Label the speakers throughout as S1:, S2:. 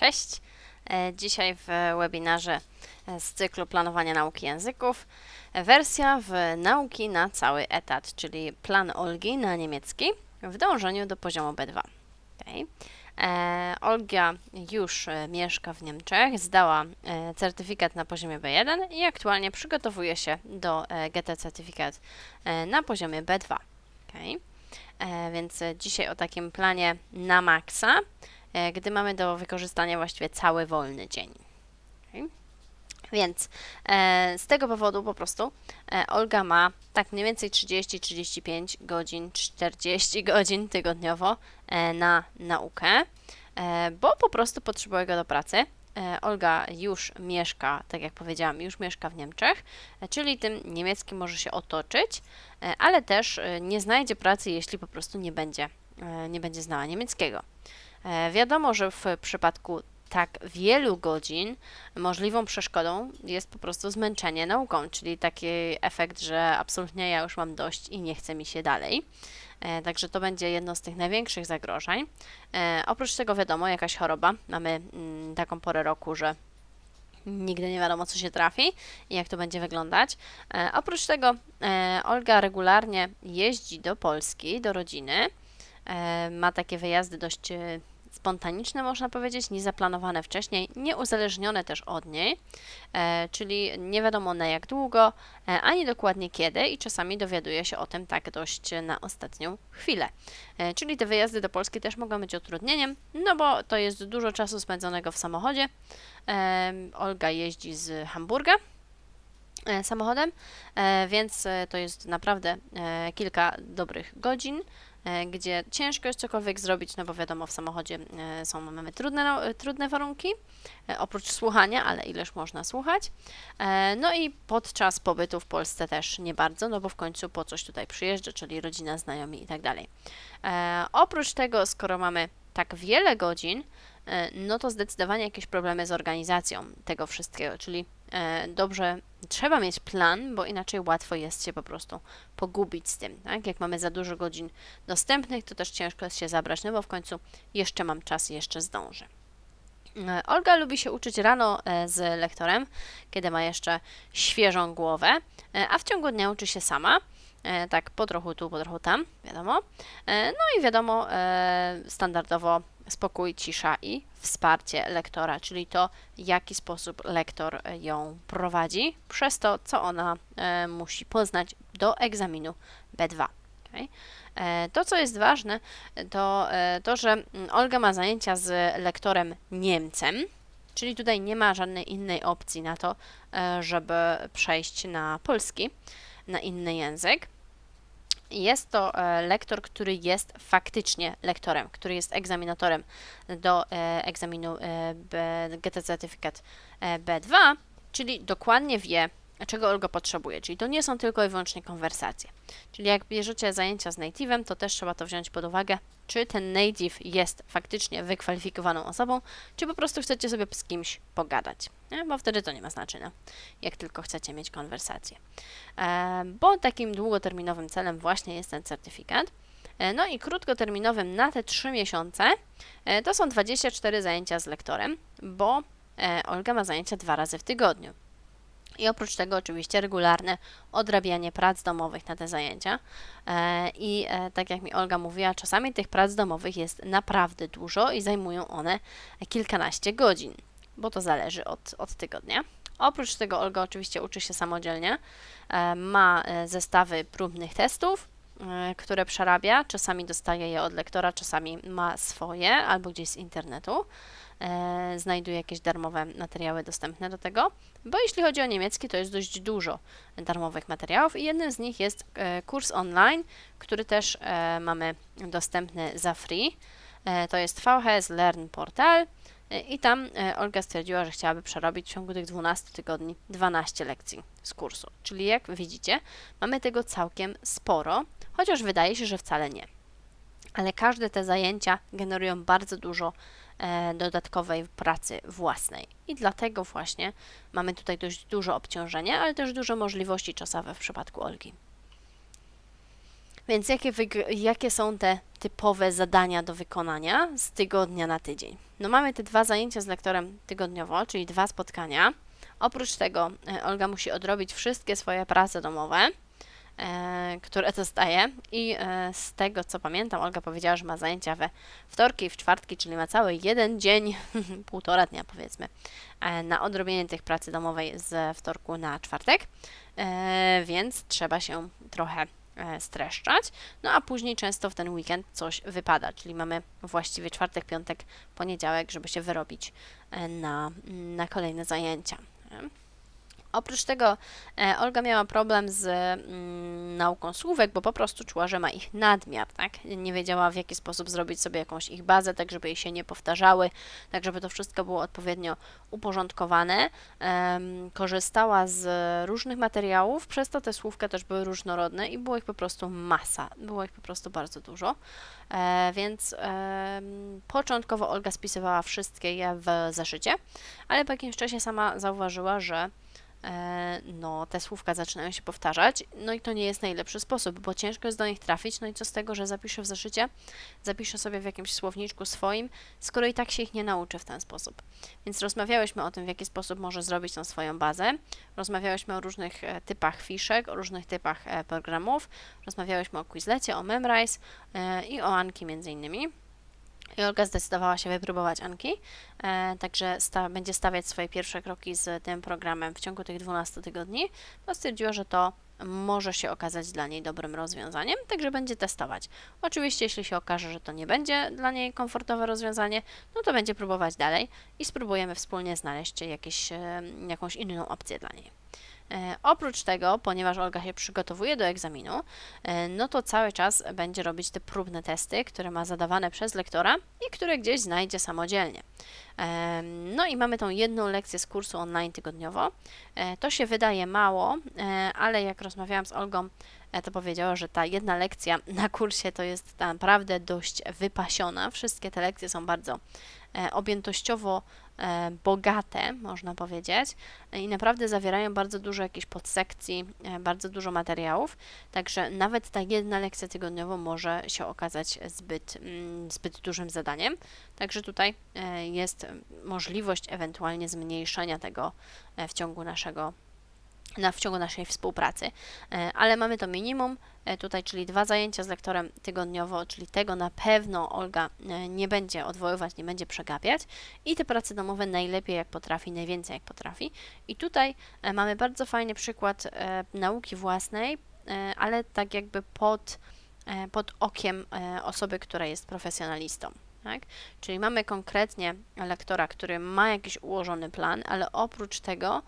S1: Cześć! E, Dzisiaj w webinarze e, z cyklu Planowania Nauki Języków e, wersja w nauki na cały etat, czyli plan Olgi na niemiecki w dążeniu do poziomu B2. Okay. Olga już mieszka w Niemczech, zdała certyfikat na poziomie B1 i aktualnie przygotowuje się do GT certyfikat na poziomie B2. Okay. Więc dzisiaj o takim planie na maksa gdy mamy do wykorzystania właściwie cały wolny dzień. Więc e, z tego powodu po prostu e, Olga ma tak mniej więcej 30-35 godzin, 40 godzin tygodniowo e, na naukę, e, bo po prostu potrzebuje go do pracy. E, Olga już mieszka, tak jak powiedziałam, już mieszka w Niemczech, e, czyli tym niemieckim może się otoczyć, e, ale też e, nie znajdzie pracy, jeśli po prostu nie będzie, e, nie będzie znała niemieckiego. E, Wiadomo, że w przypadku tak wielu godzin możliwą przeszkodą jest po prostu zmęczenie nauką, czyli taki efekt, że absolutnie ja już mam dość i nie chce mi się dalej. E, Także to będzie jedno z tych największych zagrożeń. E, Oprócz tego wiadomo, jakaś choroba. Mamy mm, taką porę roku, że nigdy nie wiadomo, co się trafi i jak to będzie wyglądać. Oprócz tego Olga regularnie jeździ do Polski, do rodziny. Ma takie wyjazdy dość spontaniczne, można powiedzieć, niezaplanowane wcześniej, nieuzależnione też od niej, e, czyli nie wiadomo na jak długo, e, ani dokładnie kiedy i czasami dowiaduje się o tym tak dość na ostatnią chwilę. E, czyli te wyjazdy do Polski też mogą być utrudnieniem, no bo to jest dużo czasu spędzonego w samochodzie. Olga jeździ z Hamburga samochodem, więc to jest naprawdę kilka dobrych godzin, gdzie ciężko jest cokolwiek zrobić, no bo wiadomo, w samochodzie e, są, mamy trudne, no, e, trudne warunki, e, oprócz słuchania, ale ileż można słuchać. E, No i podczas pobytu w Polsce też nie bardzo, no bo w końcu po coś tutaj przyjeżdża, czyli rodzina, znajomi i tak dalej. E, Oprócz tego, skoro mamy tak wiele godzin, e, no to zdecydowanie jakieś problemy z organizacją tego wszystkiego, czyli e, dobrze trzeba mieć plan, bo inaczej łatwo jest się po prostu pogubić z tym. Tak? Jak mamy za dużo godzin dostępnych, to też ciężko jest się zabrać, no bo w końcu jeszcze mam czas, jeszcze zdążę. E, Olga lubi się uczyć rano e, z lektorem, kiedy ma jeszcze świeżą głowę, e, a w ciągu dnia uczy się sama. Tak, po trochu tu, po trochu tam, wiadomo. No i wiadomo, standardowo spokój, cisza i wsparcie lektora, czyli to, w jaki sposób lektor ją prowadzi, przez to, co ona e, musi poznać do egzaminu B2. okej? E, To, co jest ważne, to e, to, że mm, Olga ma zajęcia z lektorem Niemcem, czyli tutaj nie ma żadnej innej opcji na to, żeby przejść na polski, na inny język. Jest to e, lektor, który jest faktycznie lektorem, który jest egzaminatorem do e, egzaminu e, GT Certyfikat e, B2, czyli dokładnie wie, czego Olga potrzebuje. Czyli to nie są tylko i wyłącznie konwersacje. Czyli jak bierzecie zajęcia z native'em, to też trzeba to wziąć pod uwagę, czy ten native jest faktycznie wykwalifikowaną osobą, czy po prostu chcecie sobie z kimś pogadać. Nie? Bo wtedy to nie ma znaczenia, jak tylko chcecie mieć konwersację. E, Bo takim długoterminowym celem właśnie jest ten certyfikat. E, No i krótkoterminowym na te 3 miesiące e, to są 24 zajęcia z lektorem, bo e, Olga ma zajęcia dwa razy w tygodniu. I oprócz tego oczywiście regularne odrabianie prac domowych na te zajęcia. E, I e, tak jak mi Olga mówiła, czasami tych prac domowych jest naprawdę dużo i zajmują one kilkanaście godzin, bo to zależy od, od tygodnia. Oprócz tego Olga oczywiście uczy się samodzielnie, e, ma zestawy próbnych testów, które przerabia, czasami dostaje je od lektora, czasami ma swoje albo gdzieś z internetu e, znajduje jakieś darmowe materiały dostępne do tego, bo jeśli chodzi o niemiecki, to jest dość dużo darmowych materiałów i jednym z nich jest e, kurs online, który też e, mamy dostępny za free. E, to jest VHS Learn Portal i tam Olga stwierdziła, że chciałaby przerobić w ciągu tych 12 tygodni 12 lekcji z kursu. Czyli jak widzicie, mamy tego całkiem sporo, chociaż wydaje się, że wcale nie. Ale każde te zajęcia generują bardzo dużo dodatkowej pracy własnej. I dlatego właśnie mamy tutaj dość dużo obciążenia, ale też dużo możliwości czasowych w przypadku Olgi. Więc jakie, jakie są te typowe zadania do wykonania z tygodnia na tydzień? No mamy te dwa zajęcia z lektorem tygodniowo, czyli dwa spotkania. Oprócz tego e, Olga musi odrobić wszystkie swoje prace domowe, e, które dostaje i e, z tego co pamiętam, Olga powiedziała, że ma zajęcia we wtorki i w czwartki, czyli ma cały jeden dzień, półtora dnia powiedzmy, e, na odrobienie tych pracy domowej z wtorku na czwartek, więc trzeba się trochę streszczać. No a później często w ten weekend coś wypada, czyli mamy właściwie czwartek, piątek, poniedziałek, żeby się wyrobić na, na kolejne zajęcia. Oprócz tego e, Olga miała problem z mm, nauką słówek, bo po prostu czuła, że ma ich nadmiar, tak? Nie wiedziała w jaki sposób zrobić sobie jakąś ich bazę, tak żeby jej się nie powtarzały, tak żeby to wszystko było odpowiednio uporządkowane. Em, korzystała z różnych materiałów, przez to te słówka też były różnorodne i było ich po prostu masa, było ich po prostu bardzo dużo. E, więc em, początkowo Olga spisywała wszystkie je w zeszycie, ale po jakimś czasie sama zauważyła, że e, no, te słówka zaczynają się powtarzać, no i to nie jest najlepszy sposób, bo ciężko jest do nich trafić, no i co z tego, że zapiszę w zeszycie, zapiszę sobie w jakimś słowniczku swoim, skoro i tak się ich nie nauczę w ten sposób. Więc rozmawiałyśmy o tym, w jaki sposób może zrobić tą swoją bazę, rozmawiałyśmy o różnych e, typach fiszek, o różnych typach e, programów, rozmawiałyśmy o Quizlecie, o Memrise e, i o Anki między innymi. I Olga zdecydowała się wypróbować Anki, e, także sta będzie stawiać swoje pierwsze kroki z tym programem w ciągu tych 12 tygodni, bo stwierdziła, że to może się okazać dla niej dobrym rozwiązaniem, także będzie testować. Oczywiście, jeśli się okaże, że to nie będzie dla niej komfortowe rozwiązanie, no to będzie próbować dalej i spróbujemy wspólnie znaleźć jakieś, e, jakąś inną opcję dla niej. E, Oprócz tego, ponieważ Olga się przygotowuje do egzaminu, e, no to cały czas będzie robić te próbne testy, które ma zadawane przez lektora i które gdzieś znajdzie samodzielnie. E, No i mamy tą jedną lekcję z kursu online tygodniowo. To się wydaje mało, ale jak rozmawiałam z Olgą, to powiedziała, że ta jedna lekcja na kursie to jest naprawdę dość wypasiona. Wszystkie te lekcje są bardzo e, objętościowo e, bogate, można powiedzieć, i naprawdę zawierają bardzo dużo jakichś podsekcji, e, bardzo dużo materiałów, także nawet ta jedna lekcja tygodniowo może się okazać zbyt, mm, zbyt dużym zadaniem. Także tutaj e, jest możliwość ewentualnie zmniejszenia tego e, w ciągu naszego na, w ciągu naszej współpracy, E, ale mamy to minimum e, tutaj, czyli dwa zajęcia z lektorem tygodniowo, czyli tego na pewno Olga e, nie będzie odwoływać, nie będzie przegapiać i te prace domowe najlepiej jak potrafi, najwięcej jak potrafi. I tutaj mamy bardzo fajny przykład nauki własnej, ale tak jakby pod, pod okiem osoby, która jest profesjonalistą. Tak? Czyli mamy konkretnie lektora, który ma jakiś ułożony plan, ale oprócz tego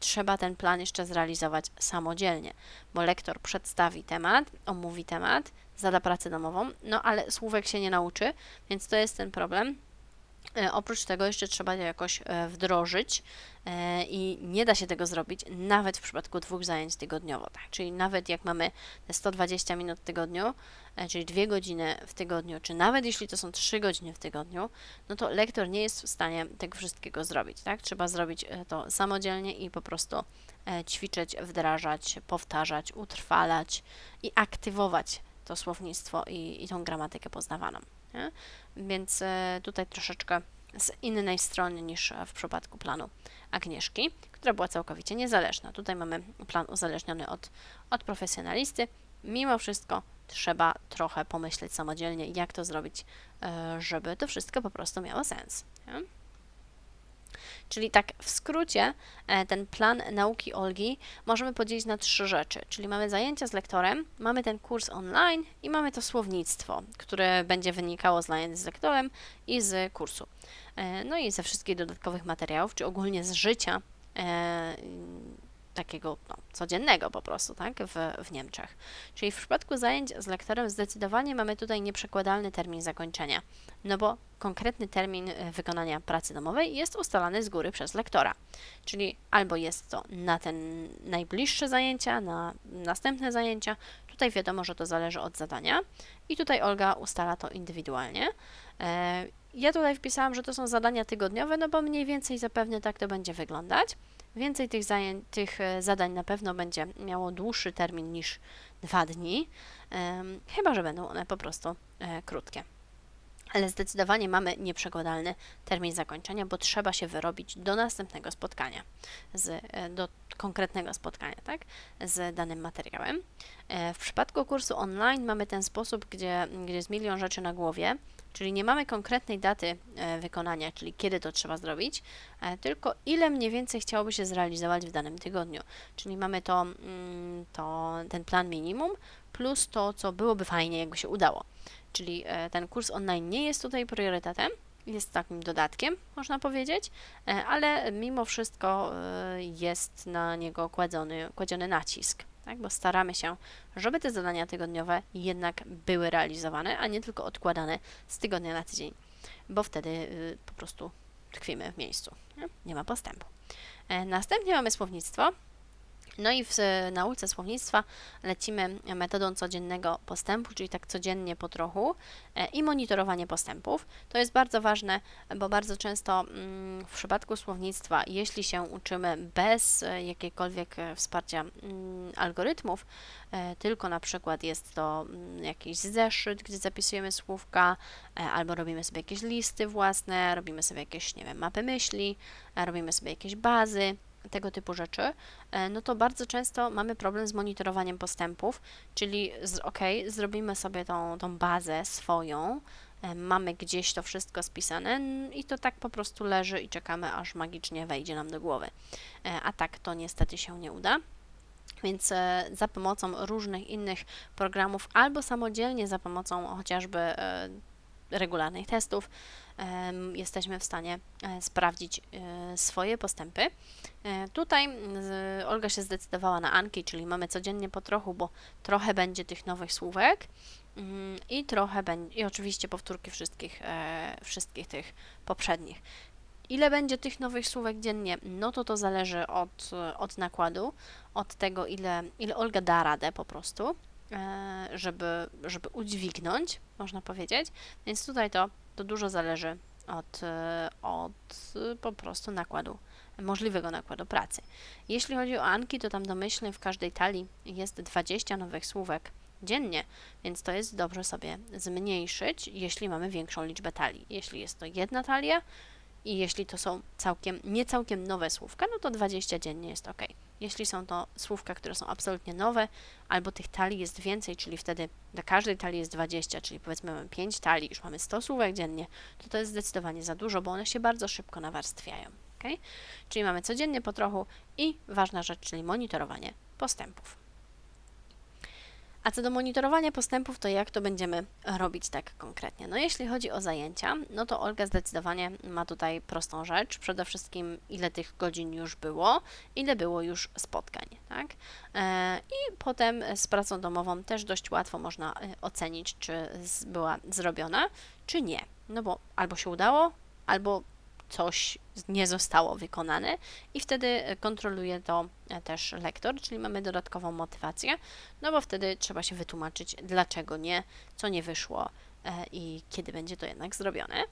S1: trzeba ten plan jeszcze zrealizować samodzielnie, bo lektor przedstawi temat, omówi temat, zada pracę domową, no ale słówek się nie nauczy, więc to jest ten problem. E, Oprócz tego jeszcze trzeba je jakoś e, wdrożyć e, i nie da się tego zrobić nawet w przypadku dwóch zajęć tygodniowo. Tak? Czyli nawet jak mamy te 120 minut w tygodniu, czyli dwie godziny w tygodniu, czy nawet jeśli to są trzy godziny w tygodniu, no to lektor nie jest w stanie tego wszystkiego zrobić. Tak? Trzeba zrobić to samodzielnie i po prostu ćwiczyć, wdrażać, powtarzać, utrwalać i aktywować to słownictwo i, i tą gramatykę poznawaną. Nie? Więc e, tutaj troszeczkę z innej strony niż w przypadku planu Agnieszki, która była całkowicie niezależna. Tutaj mamy plan uzależniony od, od profesjonalisty. Mimo wszystko trzeba trochę pomyśleć samodzielnie, jak to zrobić, e, żeby to wszystko po prostu miało sens. Nie? Czyli tak w skrócie e, ten plan nauki Olgi możemy podzielić na trzy rzeczy. Czyli mamy zajęcia z lektorem, mamy ten kurs online i mamy to słownictwo, które będzie wynikało z zajęć z lektorem i z kursu. E, No i ze wszystkich dodatkowych materiałów, czy ogólnie z życia e, takiego no, codziennego po prostu, tak, w, w Niemczech. Czyli w przypadku zajęć z lektorem zdecydowanie mamy tutaj nieprzekładalny termin zakończenia, no bo konkretny termin e, wykonania pracy domowej jest ustalany z góry przez lektora. Czyli albo jest to na ten najbliższe zajęcia, na następne zajęcia. Tutaj wiadomo, że to zależy od zadania i tutaj Olga ustala to indywidualnie. E, Ja tutaj wpisałam, że to są zadania tygodniowe, no bo mniej więcej zapewne tak to będzie wyglądać. Więcej tych, tych e, zadań na pewno będzie miało dłuższy termin niż dwa dni. chyba że będą one po prostu e, krótkie. Ale zdecydowanie mamy nieprzekładalny termin zakończenia, bo trzeba się wyrobić do następnego spotkania, z, e, do konkretnego spotkania, tak, z danym materiałem. W przypadku kursu online mamy ten sposób, gdzie, gdzie jest milion rzeczy na głowie, czyli nie mamy konkretnej daty e, wykonania, czyli kiedy to trzeba zrobić, e, tylko ile mniej więcej chciałoby się zrealizować w danym tygodniu. Czyli mamy to, mm, to ten plan minimum plus to, co byłoby fajnie, jakby się udało. Czyli e, ten kurs online nie jest tutaj priorytetem, jest takim dodatkiem, można powiedzieć, ale mimo wszystko jest na niego kładzony, kładziony nacisk, tak? bo staramy się, żeby te zadania tygodniowe jednak były realizowane, a nie tylko odkładane z tygodnia na tydzień, bo wtedy y, po prostu tkwimy w miejscu, nie, nie ma postępu. E, Następnie mamy słownictwo. No i w e, nauce słownictwa lecimy metodą codziennego postępu, czyli tak codziennie po trochu e, i monitorowanie postępów. To jest bardzo ważne, bo bardzo często mm, w przypadku słownictwa, jeśli się uczymy bez e, jakiegokolwiek wsparcia mm, algorytmów, tylko na przykład jest to mm, jakiś zeszyt, gdzie zapisujemy słówka, albo robimy sobie jakieś listy własne, robimy sobie jakieś, nie wiem, mapy myśli, robimy sobie jakieś bazy, tego typu rzeczy, e, no to bardzo często mamy problem z monitorowaniem postępów, czyli z, ok, zrobimy sobie tą, tą bazę swoją, e, mamy gdzieś to wszystko spisane i to tak po prostu leży i czekamy, aż magicznie wejdzie nam do głowy. E, A tak to niestety się nie uda. Więc za pomocą różnych innych programów albo samodzielnie za pomocą chociażby regularnych testów jesteśmy w stanie e, sprawdzić e, swoje postępy. E, Tutaj Olga się zdecydowała na Anki, czyli mamy codziennie po trochu, bo trochę będzie tych nowych słówek mm, i trochę będzie, i oczywiście powtórki wszystkich, wszystkich tych poprzednich. Ile będzie tych nowych słówek dziennie? No to to zależy od, od nakładu, od tego, ile, ile Olga da radę po prostu, żeby, żeby udźwignąć, można powiedzieć. Więc tutaj to, to dużo zależy od, e, od e, po prostu nakładu, możliwego nakładu pracy. Jeśli chodzi o Anki, to tam domyślnie w każdej talii jest 20 nowych słówek dziennie, więc to jest dobrze sobie zmniejszyć, jeśli mamy większą liczbę talii. Jeśli jest to jedna talia i jeśli to są całkiem, nie całkiem nowe słówka, no to 20 dziennie jest ok. Jeśli są to słówka, które są absolutnie nowe, albo tych talii jest więcej, czyli wtedy do każdej talii jest 20, czyli powiedzmy mamy 5 talii, już mamy 100 słówek dziennie, to to jest zdecydowanie za dużo, bo one się bardzo szybko nawarstwiają. ok? Czyli mamy codziennie po trochu i ważna rzecz, czyli monitorowanie postępów. A co do monitorowania postępów, to jak to będziemy robić tak konkretnie? No jeśli chodzi o zajęcia, no to Olga zdecydowanie ma tutaj prostą rzecz. Przede wszystkim ile tych godzin już było, ile było już spotkań, tak? E, I potem z pracą domową też dość łatwo można e, ocenić, czy była zrobiona, czy nie. No bo albo się udało, albo coś nie zostało wykonane i wtedy e, kontroluje to e, też lektor, czyli mamy dodatkową motywację, no bo wtedy trzeba się wytłumaczyć, dlaczego nie, co nie wyszło e, i kiedy będzie to jednak zrobione.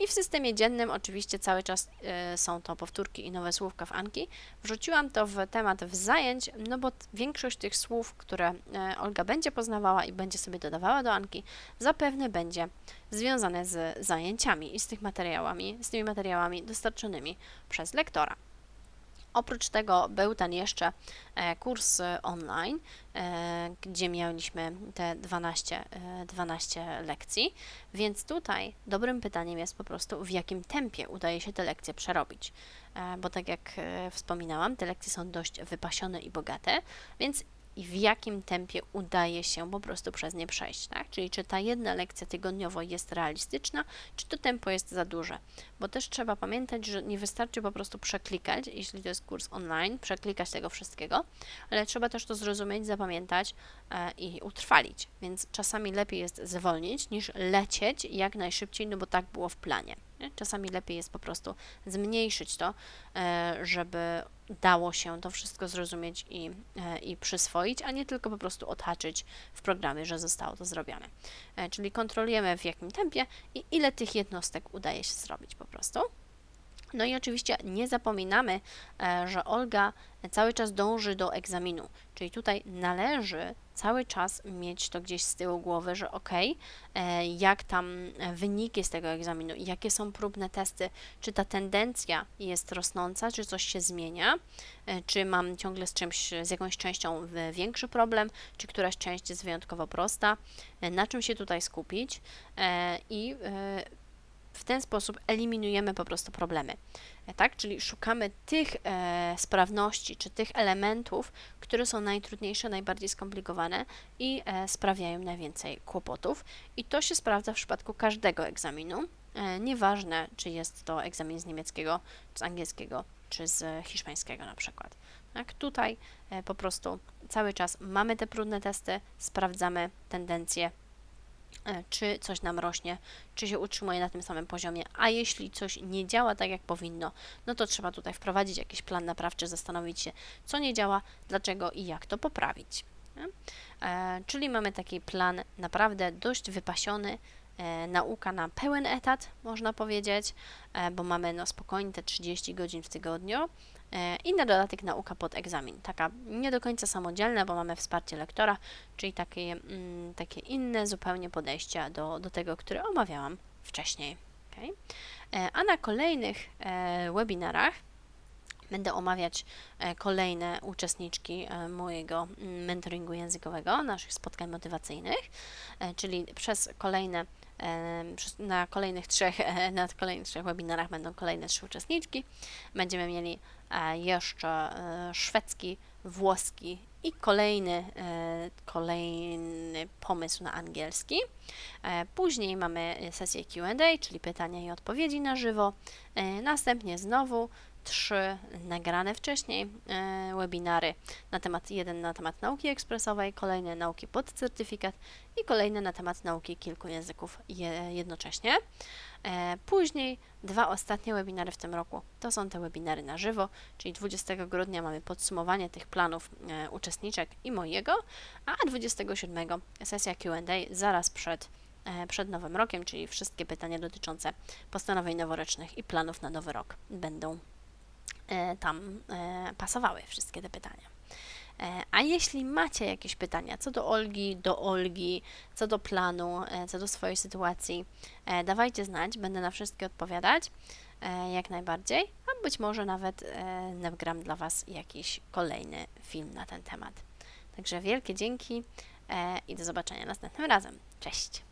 S1: I w systemie dziennym oczywiście cały czas e, są to powtórki i nowe słówka w Anki. Wrzuciłam to w temat w zajęć, no bo większość tych słów, które e, Olga będzie poznawała i będzie sobie dodawała do Anki, zapewne będzie związane z zajęciami i z tych materiałami, z tymi materiałami dostarczonymi przez lektora. Oprócz tego był ten jeszcze e, kurs e, online, e, gdzie mieliśmy te 12, e, 12 lekcji, więc tutaj dobrym pytaniem jest po prostu, w jakim tempie udaje się te lekcje przerobić. Bo tak jak wspominałam, te lekcje są dość wypasione i bogate, więc i w jakim tempie udaje się po prostu przez nie przejść, tak? Czyli czy ta jedna lekcja tygodniowo jest realistyczna, czy to tempo jest za duże. Bo też trzeba pamiętać, że nie wystarczy po prostu przeklikać, jeśli to jest kurs online, przeklikać tego wszystkiego, ale trzeba też to zrozumieć, zapamiętać e, i utrwalić. Więc czasami lepiej jest zwolnić niż lecieć jak najszybciej, no bo tak było w planie. Czasami lepiej jest po prostu zmniejszyć to, e, żeby dało się to wszystko zrozumieć i, e, i przyswoić, a nie tylko po prostu odhaczyć w programie, że zostało to zrobione. E, Czyli kontrolujemy w jakim tempie i ile tych jednostek udaje się zrobić po prostu. No i oczywiście nie zapominamy, e, że Olga cały czas dąży do egzaminu, czyli tutaj należy cały czas mieć to gdzieś z tyłu głowy, że ok, jak tam wyniki z tego egzaminu, jakie są próbne testy, czy ta tendencja jest rosnąca, czy coś się zmienia, e, czy mam ciągle z czymś, z jakąś częścią większy problem, czy któraś część jest wyjątkowo prosta, e, na czym się tutaj skupić e, i e, w ten sposób eliminujemy po prostu problemy. E, Tak? Czyli szukamy tych e, sprawności czy tych elementów, które są najtrudniejsze, najbardziej skomplikowane i e, sprawiają najwięcej kłopotów. I to się sprawdza w przypadku każdego egzaminu. E, nieważne, czy jest to egzamin z niemieckiego, z angielskiego, czy z hiszpańskiego na przykład. Tak? Tutaj e, po prostu cały czas mamy te trudne testy, sprawdzamy tendencje, czy coś nam rośnie, czy się utrzymuje na tym samym poziomie, a jeśli coś nie działa tak, jak powinno, no to trzeba tutaj wprowadzić jakiś plan naprawczy, zastanowić się, co nie działa, dlaczego i jak to poprawić. E, czyli mamy taki plan naprawdę dość wypasiony, e, nauka na pełen etat, można powiedzieć, e, bo mamy no, spokojnie te 30 godzin w tygodniu. E, I na dodatek nauka pod egzamin, taka nie do końca samodzielna, bo mamy wsparcie lektora, czyli takie, mm, takie inne zupełnie podejścia do, do tego, które omawiałam wcześniej. Okay? E, A na kolejnych e, webinarach będę omawiać e, kolejne uczestniczki e, mojego mm, mentoringu językowego, naszych spotkań motywacyjnych, e, czyli przez kolejne e, na kolejnych trzech, na kolejnych trzech webinarach będą kolejne trzy uczestniczki. Będziemy mieli e, jeszcze e, szwedzki, włoski i kolejny, e, kolejny pomysł na angielski. Później mamy sesję Q&A, czyli pytania i odpowiedzi na żywo. Następnie znowu trzy nagrane wcześniej e, webinary na temat, jeden na temat nauki ekspresowej, kolejny nauki pod certyfikat i kolejny na temat nauki kilku języków je, jednocześnie. E, Później dwa ostatnie webinary w tym roku to są te webinary na żywo, czyli 20 grudnia mamy podsumowanie tych planów e, uczestniczek i mojego, a 27 sesja Q&A zaraz przed, przed Nowym Rokiem, czyli wszystkie pytania dotyczące postanowień noworocznych i planów na Nowy Rok będą tam e, pasowały wszystkie te pytania. E, A jeśli macie jakieś pytania co do Olgi, do Olgi, co do planu, e, co do swojej sytuacji, e, dawajcie znać, będę na wszystkie odpowiadać e, jak najbardziej, a być może nawet e, nagram dla Was jakiś kolejny film na ten temat. Także wielkie dzięki e, i do zobaczenia następnym razem. Cześć!